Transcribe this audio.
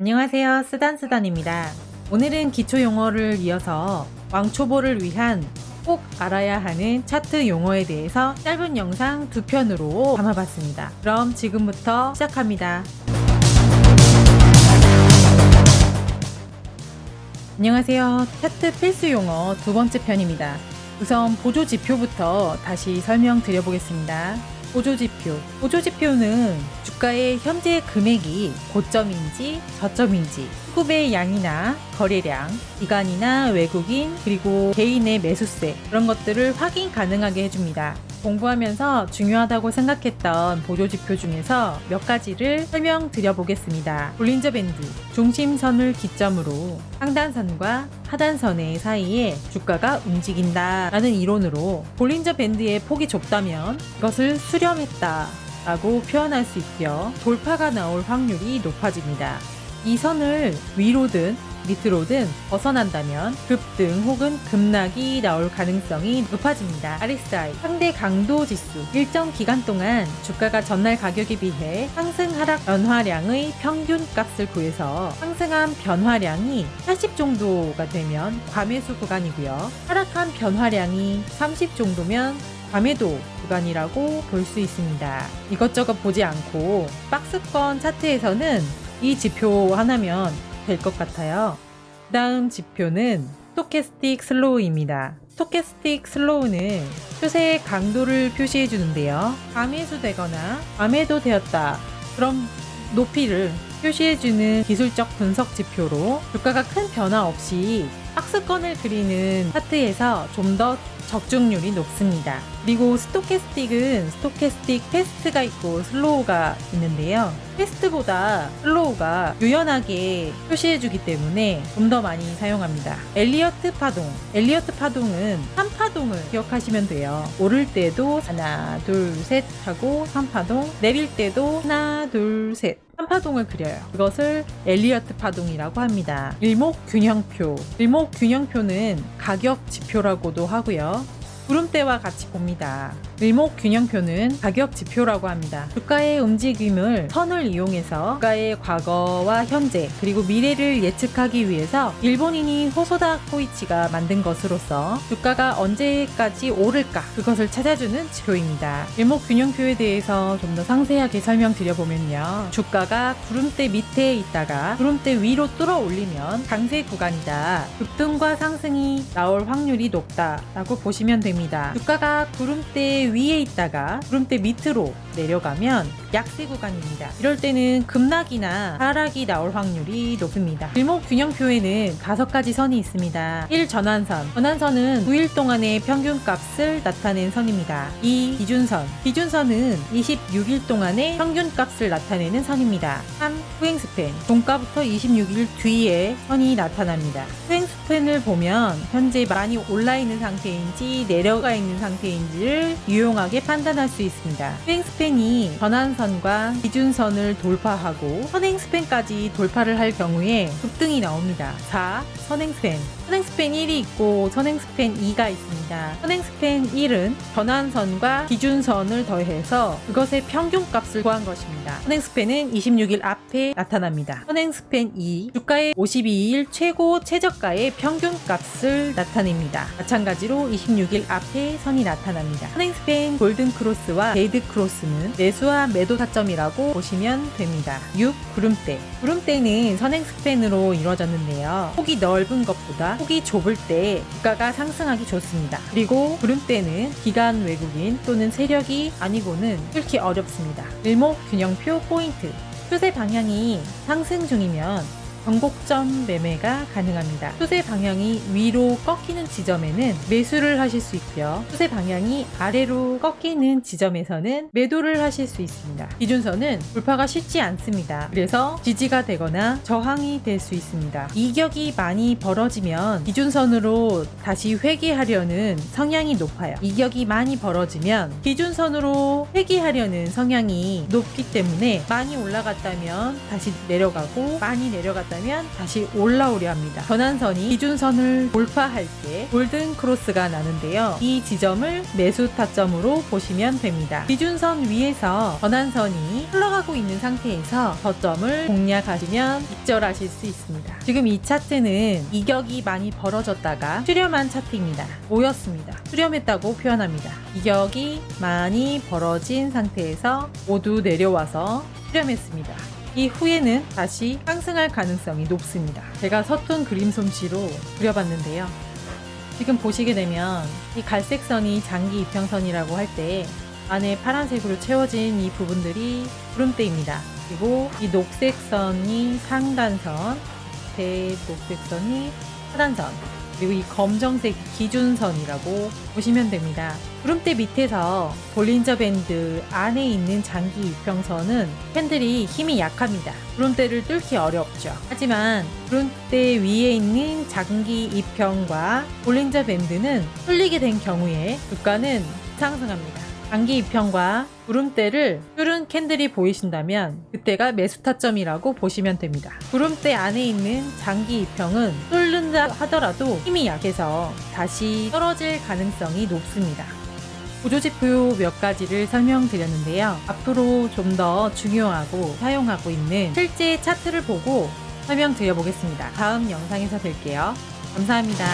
안녕하세요. 쓰단쓰단입니다. 오늘은 기초 용어를 이어서 왕초보를 위한 꼭 알아야 하는 차트 용어에 대해서 짧은 영상 두 편으로 담아봤습니다. 그럼 지금부터 시작합니다. 안녕하세요. 차트 필수 용어 두 번째 편입니다. 우선 보조 지표부터 다시 설명드려보겠습니다. 보조 지표. 보조 지표는 주가의 현재 금액이 고점인지 저점인지, 수급의 양이나 거래량, 기관이나 외국인, 그리고 개인의 매수세 그런 것들을 확인 가능하게 해줍니다. 공부하면서 중요하다고 생각했던 보조 지표 중에서 몇 가지를 설명드려 보겠습니다. 볼린저 밴드, 중심선을 기점으로 상단선과 하단선의 사이에 주가가 움직인다 라는 이론으로 볼린저 밴드의 폭이 좁다면 이것을 수렴했다. 라고 표현할 수 있고요. 돌파가 나올 확률이 높아집니다. 이 선을 위로든 밑으로든 벗어난다면 급등 혹은 급락이 나올 가능성이 높아집니다. RSI 상대 강도 지수 일정 기간 동안 주가가 전날 가격에 비해 상승 하락 변화량의 평균 값을 구해서 상승한 변화량이 80 정도가 되면 과매수 구간이고요. 하락한 변화량이 30 정도면 과매도 구간이라고 볼 수 있습니다. 이것저것 보지 않고 박스권 차트에서는 이 지표 하나면 될 것 같아요. 다음 지표는 스토캐스틱 슬로우입니다. 스토캐스틱 슬로우는 추세의 강도를 표시해 주는데요. 과매수되거나 과매도 되었다. 그럼 높이를 표시해 주는 기술적 분석 지표로 주가가 큰 변화 없이 박스권을 그리는 차트에서 좀 더 적중률이 높습니다. 그리고 스토캐스틱은 스토캐스틱 패스트가 있고 슬로우가 있는데요. 패스트보다 슬로우가 유연하게 표시해주기 때문에 좀 더 많이 사용합니다. 엘리어트 파동. 엘리어트 파동은 3파동을 기억하시면 돼요. 오를 때도 하나, 둘, 셋 하고 3파동, 내릴 때도 하나, 둘, 셋. 3파동을 그려요. 이것을 엘리어트 파동이라고 합니다. 일목 균형표. 일목 균형표는 가격 지표라고도 하고요. 구름대와 같이 봅니다. 일목균형표는 가격 지표라고 합니다. 주가의 움직임을 선을 이용해서 주가의 과거와 현재 그리고 미래를 예측하기 위해서 일본인이 호소다 코이치가 만든 것으로서 주가가 언제까지 오를까 그것을 찾아주는 지표입니다. 일목 균형표에 대해서 좀 더 상세하게 설명드려보면요. 주가가 구름대 밑에 있다가 구름대 위로 뚫어 올리면 강세 구간이다. 급등과 상승이 나올 확률이 높다라고 보시면 됩니다. 주가가 구름대 위에 있다가 구름대 밑으로 내려가면 약세 구간입니다. 이럴 때는 급락이나 하락이 나올 확률이 높습니다. 일목균형표에는 다섯 가지 선이 있습니다. 1. 전환선. 전환선은 9일 동안의 평균값을 나타낸 선입니다. 2. 기준선. 기준선은 26일 동안의 평균값을 나타내는 선입니다. 3. 후행스팬. 종가부터 26일 뒤에 선이 나타납니다. 후행스팬 을 보면 현재 많이 올라 있는 상태인지 내려가 있는 상태인지를 유용하게 판단할 수 있습니다. 후행스팬이 전환선과 기준선을 돌파하고 선행 스팬까지 돌파를 할 경우에 급등이 나옵니다. 4. 선행 스팬. 선행 스팬 1이 있고 선행 스팬 2가 있습니다. 선행 스팬 1은 전환선과 기준선을 더해서 그것의 평균값을 구한 것입니다. 선행 스팬은 26일 앞에 나타납니다. 선행 스팬 2, 주가의 52일 최고 최저가의 평균값을 나타냅니다. 마찬가지로 26일 앞에 선이 나타납니다. 선행 스팬 골든 크로스와 데이드 크로스는 매수와 매도 타점이라고 보시면 됩니다. 6. 구름대. 구름대는 선행 스팬으로 이루어졌는데요. 폭이 넓은 것보다 폭이 좁을 때 주가가 상승하기 좋습니다. 그리고 구름대는 기간 외국인 또는 세력이 아니고는 뚫기 어렵습니다. 일목 균형표 포인트. 추세 방향이 상승 중이면 전곡점 매매가 가능합니다. 추세 방향이 위로 꺾이는 지점에는 매수를 하실 수 있고요. 추세 방향이 아래로 꺾이는 지점에서는 매도를 하실 수 있습니다. 기준선은 돌파가 쉽지 않습니다. 그래서 지지가 되거나 저항이 될 수 있습니다. 이격이 많이 벌어지면 기준선으로 다시 회귀하려는 성향이 높아요. 이격이 많이 벌어지면 기준선으로 회귀하려는 성향이 높기 때문에 많이 올라갔다면 다시 내려가고 많이 내려갔다 내려왔다면 다시 올라오려 합니다. 전환선이 기준선을 돌파할 때 골든 크로스가 나는데요. 이 지점을 매수 타점으로 보시면 됩니다. 기준선 위에서 전환선이 흘러가고 있는 상태에서 저점을 공략하시면 익절하실 수 있습니다. 지금 이 차트는 이격이 많이 벌어졌다가 수렴한 차트입니다. 모였습니다. 수렴했다고 표현합니다. 이격이 많이 벌어진 상태에서 모두 내려와서 수렴했습니다. 이후에는 다시 상승할 가능성이 높습니다. 제가 서툰 그림 솜씨로 그려봤는데요. 지금 보시게 되면 이 갈색 선이 장기 이평선이라고 할 때 안에 파란색으로 채워진 이 부분들이 구름대입니다. 그리고 이 녹색 선이 상단선, 밑에 녹색 선이 하단선, 그리고 이 검정색 기준선이라고 보시면 됩니다. 구름대 밑에서 볼린저 밴드 안에 있는 장기 이평선은 팬들이 힘이 약합니다. 구름대를 뚫기 어렵죠. 하지만 구름대 위에 있는 장기 이평과 볼린저 밴드는 뚫리게 된 경우에 주가는 상승합니다. 장기 이평과 구름대를 뚫은 캔들이 보이신다면 그때가 매수 타점이라고 보시면 됩니다. 구름대 안에 있는 장기 이평은 뚫는다 하더라도 힘이 약해서 다시 떨어질 가능성이 높습니다. 구조지표 몇 가지를 설명드렸는데요. 앞으로 좀 더 중요하고 사용하고 있는 실제 차트를 보고 설명드려 보겠습니다. 다음 영상에서 뵐게요. 감사합니다.